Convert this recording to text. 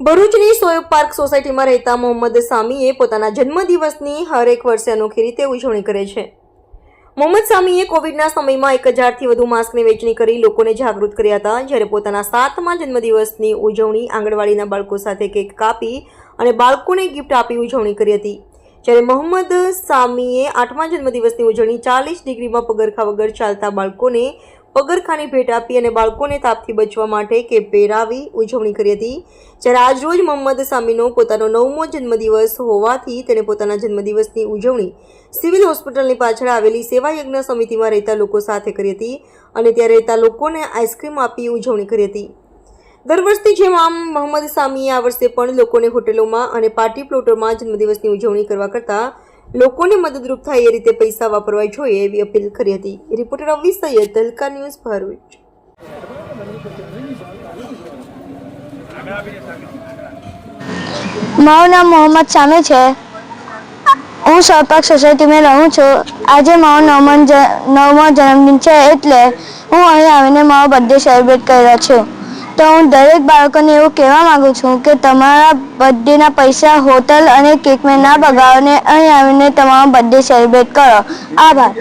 ભરૂચની સોયબ પાર્ક સોસાયટીમાં રહેતા મોહમ્મદ સામીએ પોતાના જન્મદિવસની હરેક વર્ષે અનોખી રીતે ઉજવણી કરે છે. મોહમ્મદ સામીએ કોવિડના સમયમાં એક હજારથી વધુ માસ્કની વેચણી કરી લોકોને જાગૃત કર્યા હતા, જ્યારે પોતાના સાતમા જન્મદિવસની ઉજવણી આંગણવાડીના બાળકો સાથે કેક કાપી અને બાળકોને ગિફ્ટ આપી ઉજવણી કરી હતી. જ્યારે મોહમ્મદ સામીએ આઠમા જન્મદિવસની ઉજવણી ચાલીસ ડિગ્રીમાં પગરખા વગર ચાલતા બાળકોને પગરખાની ભેટ આપી અને બાળકોને તાપથી બચવા માટે કે પહેરાવી ઉજવણી કરી હતી. જ્યારે આજરોજ મોહમ્મદ સામીનો પોતાનો નવમો જન્મદિવસ હોવાથી તેણે પોતાના જન્મદિવસની ઉજવણી સિવિલ હોસ્પિટલની પાછળ આવેલી સેવા યજ્ઞ સમિતિમાં રહેતા લોકો સાથે કરી હતી અને ત્યાં રહેતા લોકોને આઈસ્ક્રીમ આપી ઉજવણી કરી હતી. દર વર્ષની જેમ આમ મોહમ્મદ સામીએ આ વર્ષે પણ લોકોને હોટેલોમાં અને પાર્ટી પ્લોટોમાં જન્મદિવસની ઉજવણી કરવા કરતાં લોકોને મદદરૂપ થાય એ રીતે પૈસા વાપરવા જોઈએ એવી અપીલ કરી હતી. રિપોર્ટર અવી સૈયદ, તલકા ન્યૂઝ ભરૂચ. મારું નામ મોહમ્મદ સામે છે. હું સૌપાક સોસાયટીમાં રહું છું. આજે મારો નવમો નવમો જન્મદિન છે એટલે હું અહીં આવીને મારો બર્થડે સેલિબ્રેટ કર્યો છું. તો હું દરેક બાળકોને એવું કહેવા માંગુ છું કે તમારા બર્થડેના પૈસા હોટલ અને કેકમાં ના બગાડો ને અહીં આવીને તમારો બર્થડે સેલિબ્રેટ કરો. આભાર.